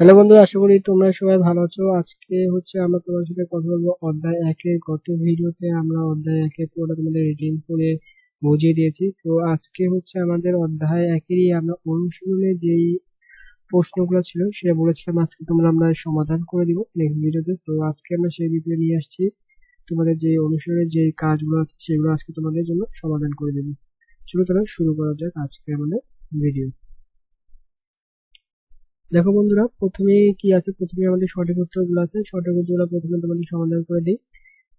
Hello বন্ধুরা, আশা করি তোমরা সবাই ভালো আছো। আজকে হচ্ছে আমরা তোমার সাথে কথা বলব অধ্যায় একে। গত ভিডিওতে আমরা অধ্যায় একে পুরোটা তোমাদের রিডিং করে বুঝিয়ে দিয়েছি। তো আজকে হচ্ছে আমাদের অধ্যায় একেরই আমরা অনুশীলনে যেই প্রশ্নগুলো ছিল, সেটা বলেছিলাম। আজকে তোমরা আমরা সমাধান করে দিব নেক্সট ভিডিওতে তো। আজকে আমরা সেই ভিডিও নিয়ে আসছি। তোমাদের যে অনুশীলনের যে কাজগুলো আছে, সেগুলো আজকে তোমাদের জন্য সমাধান করে দেবো। চলো তাহলে শুরু করা যাক আজকে আমাদের ভিডিও দেখো বন্ধুরা প্রথমে কি আছে? প্রথমে আমাদের সঠিক উত্তরগুলো আছে। সঠিক উত্তরগুলো প্রথমে তোমাদের সমাধান করে দিই।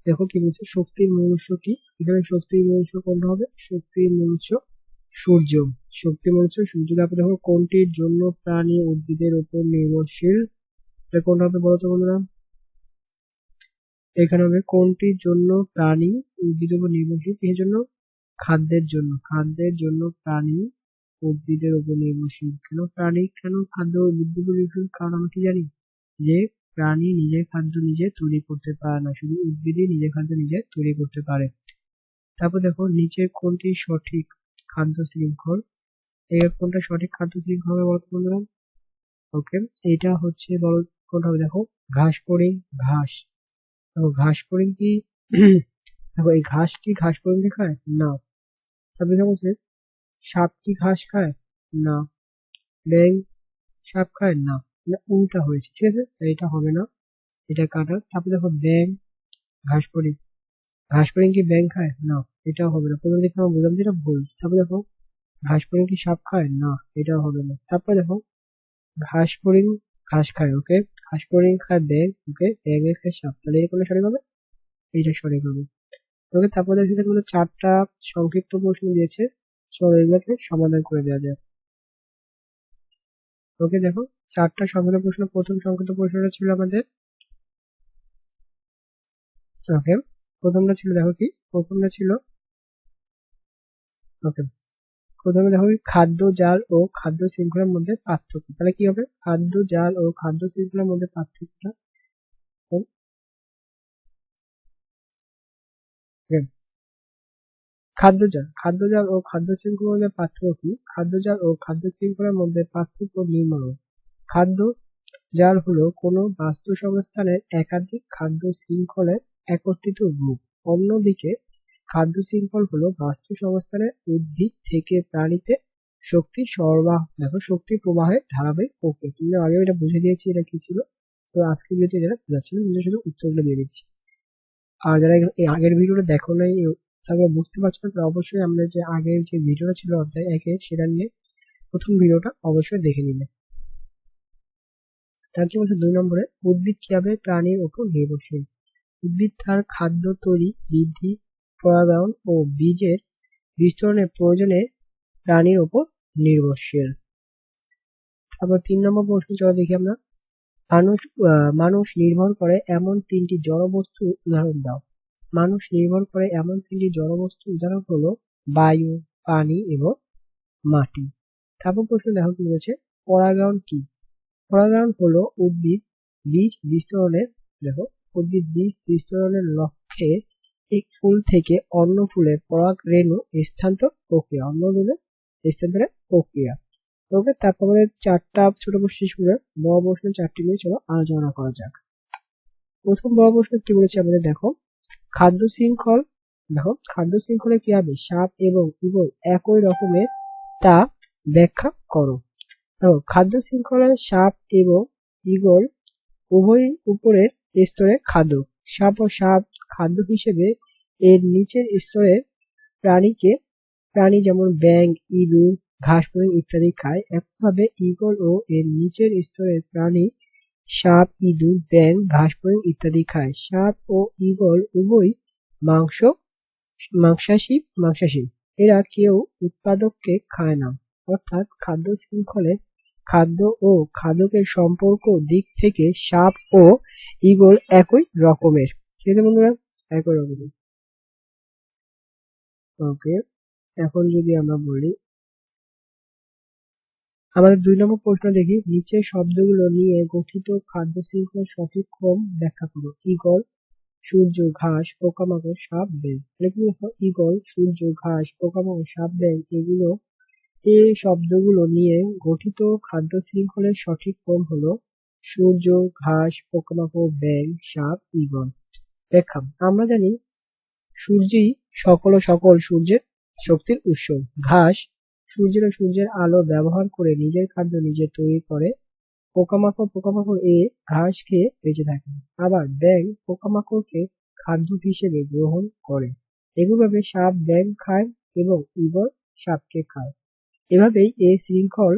দেখো কি বলছে? শক্তির উৎস কি? এখানে শক্তির উৎস কোনটা হবে? শক্তির উৎস সূর্য। মূল উৎস সূর্য। তারপর দেখো কোনটির জন্য প্রাণী উদ্ভিদের উপর নির্ভরশীল? কোনটা হবে বলতো বন্ধুরা? এখানে হবে কোনটির জন্য প্রাণী উদ্ভিদের উপর নির্ভরশীল? এর জন্য? খাদ্যের জন্য। খাদ্যের জন্য প্রাণী উদ্ভিদের উপর নির্ভরশীল। কেন? প্রাণী কেন খাদ্য উদ্ভিদের নির্ভরশীল কারণ আমরা কি জানি? যে প্রাণী নিজের খাদ্য নিজে তৈরি করতে পারে না, শুধু উদ্ভিদই নিজের খাদ্য নিজে তৈরি করতে পারে। তারপর দেখো নিচের কোনটি সঠিক খাদ্য শৃঙ্খল? এর কোনটা সঠিক খাদ্য শৃঙ্খল হবে বলতো বন্ধুরা? ওকে এটা হচ্ছে বল, কোনটা হবে? দেখো, ঘাস পরিং, ঘাস। দেখো, ঘাস পরিং কি? দেখো, এই ঘাস কি ঘাস পরিং খায় না। তারপরে বলছে সাপ কি ঘাস খায়? না। ব্যাং সাপ খায়? না। মানে উল্টা হয়েছে, ঠিক আছে? এটা হবে না। এটা কাটা। তারপর দেখো ব্যাং ঘাস পরি ঘাস পরিং কি ব্যাং খায়? না। এটাও হবে না। প্রথম দিকে বললাম যেটা ভুল। তারপর দেখো ঘাস পরিং কি সাপ খায়? না। এটাও হবে না। তারপর দেখো ঘাস পরিং ঘাস খায় ওকে ঘাস পরিং খায় ব্যাং ওকে ব্যাং এর খায় সাপ। তাহলে এই কোনটা সঠিক হবে? এইটা সঠিক হবে। ওকে তারপর দেখি দেখো চারটা সংক্ষিপ্ত প্রশ্ন দিয়েছে। চলো এগুলোকে সমাধান করে দেওয়া যায়। ওকে দেখো, চারটা সংক্ষিপ্ত প্রশ্ন, প্রথম সংক্ষিপ্ত প্রশ্নটা ছিল আমাদের। ওকে প্রথমটা ছিল, দেখো কি? প্রথমটা ছিল ওকে প্রথমে দেখো খাদ্য, জাল ও খাদ্য শৃঙ্খলার মধ্যে পার্থক্য। তাহলে কি হবে? খাদ্য, জাল ও খাদ্য শৃঙ্খলার মধ্যে পার্থক্যটা খাদ্যজাল। খাদ্যজাল ও খাদ্য শৃঙ্খলার পার্থক্য কি? খাদ্যজাল ও খাদ্য শৃঙ্খলার মধ্যে পার্থক্য নির্মাণ খাদ্য জাল হলো কোনো বাস্তু সংস্থানের একাধিক খাদ্য শৃঙ্খলের একত্রিত রূপ। অন্যদিকে খাদ্য শৃঙ্খল হলো বাস্তু সংস্থানের উদ্ভিদ থেকে প্রাণীতে শক্তি সরবরাহ, দেখো শক্তি প্রবাহের ধারাবাহিক প্রক্রিয়া। তুমি আগে এটা বুঝে দিয়েছি এটা কি ছিল? তো আজকে ভিডিওতে যেটা বোঝাচ্ছিল শুধু উত্তরগুলো দিয়ে দিচ্ছি। আর যারা এই আগের ভিডিওটা দেখো নাই তারপর বুঝতে পারছ না অবশ্যই আমরা যে আগের যে ভিডিওটা ছিল অধ্যায় একে সেটা নিয়ে প্রথম ভিডিওটা অবশ্যই দেখে নিলে তার কি বলছে? দুই নম্বরে, উদ্ভিদ কীভাবে প্রাণীর উপর নির্ভরশীল? উদ্ভিদ তার খাদ্য তৈরি, বৃদ্ধি, পরাগায়ন ও বীজের বিস্তরণের প্রয়োজনে প্রাণীর উপর নির্ভরশীল। তারপর তিন নম্বর প্রশ্ন, চলো দেখি আমরা। মানুষ মানুষ নির্ভর করে এমন তিনটি জড়বস্তু, উদাহরণ দাও। মানুষ নির্ভর করে এমন তিনটি জড়বস্তু উদাহরণ হলো বায়ু, পানি এবং মাটি। তারপর প্রশ্ন দেখো কি বলেছে, পরাগায়ন কি? পরাগায়ন হলো উদ্ভিদ বীজ বিস্তরণের, দেখো, উদ্ভিদ বীজ বিস্তরণের লক্ষ্যে এক ফুল থেকে অন্য ফুলে পরাগ রেণু স্থানান্তর প্রক্রিয়া, অন্য রেণু স্থানান্তরের প্রক্রিয়া। ওকে, তারপর আমাদের চারটা ছোট প্রশ্ন শেষ বড় প্রশ্ন চারটি নিয়ে চলো আলোচনা করা যাক। প্রথম বড় প্রশ্ন কি বলেছে আমাদের, দেখো খাদ্য শৃঙ্খল, দেখো, খাদ্য শৃঙ্খলে কি হবে? সাপ এবং ইগল একই রকমের, তা ব্যাখ্যা করো। দেখো, খাদ্য শৃঙ্খলায় সাপ এবং ইগল উভয় উপরের স্তরে খাদ্য। সাপ ও সাপ খাদ্য হিসেবে এর নিচের স্তরের প্রাণীকে, প্রাণী যেমন ব্যাং ইঁদুর, ঘাস ইত্যাদি খায়। একভাবে ইগল ও এর নিচের স্তরের প্রাণী সাপ, ইঁদুর ব্যাং ঘাস ফড়িং ইত্যাদি খায়। সাপ ও ঈগল উভয়ই মাংস, মাংসাশী মাংসাশী এরা কেউ উৎপাদককে খায় না। অর্থাৎ খাদ্য শৃঙ্খলে খাদ্য ও খাদকের সম্পর্ক দিক থেকে সাপ ও ঈগল একই রকমের। ঠিক আছে বন্ধুরা? একই রকমের। ওকে, এখন যদি আমরা বলি আমাদের দুই নম্বর প্রশ্ন দেখি, নিচের শব্দগুলো নিয়ে গঠিত খাদ্য শৃঙ্খলার সঠিক ক্রম ব্যাখ্যা করো। ইগল সূর্য, ঘাস, পোকামাকড়, সাপ ব্যাং এগুলো ইগল সূর্য, ঘাস, পোকামাকড়, সাপ ব্যাং এগুলো, এই শব্দগুলো নিয়ে গঠিত খাদ্য শৃঙ্খলের সঠিক ক্রম হলো সূর্য, ঘাস, পোকামাকড় ব্যাং সাপ ইগল ব্যাখ্যা। আমরা জানি সূর্যই সকল সকল সূর্যের শক্তির উৎস। ঘাস সূর্যের সূর্যের আলো ব্যবহার করে নিজের খাদ্য নিজে তৈরি করে পোকামাকড় পোকামাকড় এ ঘাস খেয়ে বেঁচে থাকে। আবার ব্যাং পোকামাকড়কে খাদ্য হিসেবে গ্রহণ করে। এভাবে সাপ ব্যাং খায় এবং ইগল সাপকে খায়। এভাবেই এই শৃঙ্খল,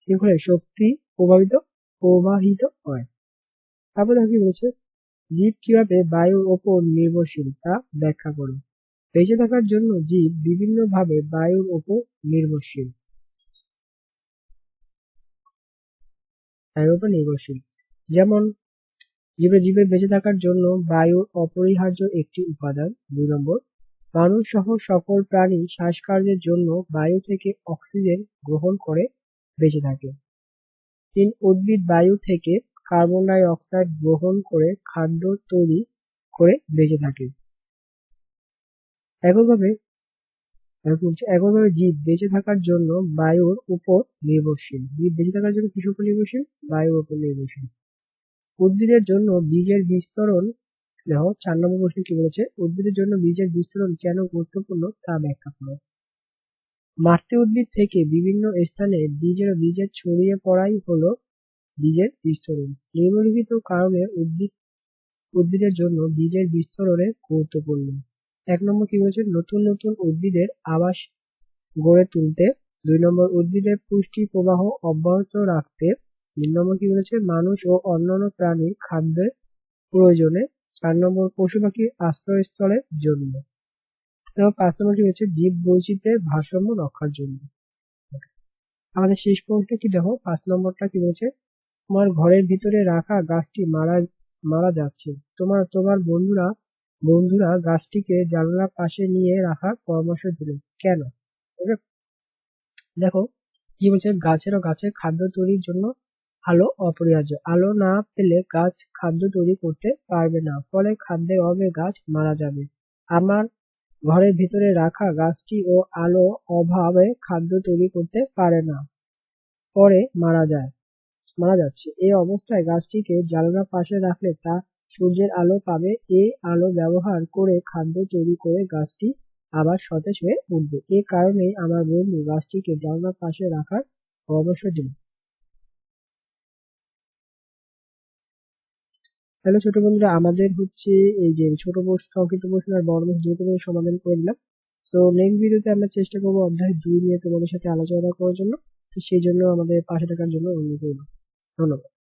শৃঙ্খলের শক্তি প্রভাবিত, প্রবাহিত হয়। তারপর দেখি বলেছে? জীব কীভাবে বায়ুর ওপর নির্ভরশীল তা ব্যাখ্যা করো বেঁচে থাকার জন্য জীব বিভিন্নভাবে বায়ুর ওপর নির্ভরশীল। বায়ুর উপর নির্ভরশীল। যেমন, জীবে জীবের বেঁচে থাকার জন্য বায়ু অপরিহার্য একটি উপাদান, দুই নম্বর। মানুষ সহ সকল প্রাণী শ্বাসকার্যের জন্য বায়ু থেকে অক্সিজেন গ্রহণ করে বেঁচে থাকে। তিন, উদ্ভিদ বায়ু থেকে কার্বন ডাই অক্সাইড গ্রহণ করে খাদ্য তৈরি করে বেঁচে থাকে। একইভাবে একইভাবে জীব বেঁচে থাকার জন্য বায়ুর উপর নির্ভরশীল। জীব বেঁচে থাকার জন্য উপর নির্ভরশীল? বায়ুর উপর নির্ভরশীল। উদ্ভিদের জন্য বীজের বিস্তরণ, দেখো, চার নম্বর প্রশ্ন কি বলেছে? উদ্ভিদের জন্য বীজের বিস্তরণ কেন গুরুত্বপূর্ণ তা ব্যাখ্যা করো। মাতৃ উদ্ভিদ থেকে বিভিন্ন স্থানে বীজের বীজের ছড়িয়ে পড়াই হলো বীজের বিস্তরণ। নিম্নলিখিত কারণে উদ্ভিদ, উদ্ভিদের জন্য বীজের বিস্তরণে গুরুত্বপূর্ণ। এক নম্বর কি হয়েছে? নতুন নতুন উদ্ভিদের আবাস গড়ে তুলতে। দুই নম্বর, উদ্ভিদের পুষ্টি প্রবাহ অব্যাহত রাখতে। তিন নম্বর কি বলেছে মানুষ ও অন্যান্য প্রাণীর খাদ্যের প্রয়োজনে। চার নম্বর, পশু পাখির আশ্রয়স্থলের জন্য এবং পাঁচ নম্বর কি হয়েছে? জীব বৈচিত্র্যের ভারসাম্য রক্ষার জন্য। আমাদের শেষ পয়েন্টটা কি দেখো? পাঁচ নম্বরটা কি বলেছে তোমার ঘরের ভিতরে রাখা গাছটি মারা মারা যাচ্ছে। তোমার তোমার বন্ধুরা বন্ধুরা, গাছটিকে জানলার পাশে নিয়ে রাখার পরামর্শ দিলেন। কেন? দেখো, কি বলছে? গাছের ও গাছের খাদ্য তৈরির জন্য আলো অপরিহার্য। আলো না পেলে গাছ খাদ্য তৈরি করতে পারবে না, ফলে খাদ্যের অভাবে গাছ মারা যাবে। আমার ঘরের ভিতরে রাখা গাছটি ও আলো অভাবে খাদ্য তৈরি করতে পারে না, পরে মারা যায়, মারা যাচ্ছে। এই অবস্থায় গাছটিকে জানালার পাশে রাখলে তা সূর্যের আলো পাবে। এই আলো ব্যবহার করে খাদ্য তৈরি করে গাছটি আবার সতেজ হয়ে উঠবে। এ কারণেই আমার বন্ধু গাছটিকে জানলার পাশে রাখার পরামর্শ দিল। হ্যালো ছোট বন্ধুরা, আমাদের হচ্ছে এই যে ছোট প্রশ্ন সংক্ষিপ্ত প্রশ্ন আর বড় প্রশ্ন দুটো সমাধান করে দিলাম। তো নেক্সট ভিডিওতে আমরা চেষ্টা করব অধ্যায় দুই নিয়ে তোমাদের সাথে আলোচনা করার জন্য। তো সেই জন্য আমাদের পাশে থাকার জন্য অনুরোধ করব ধন্যবাদ।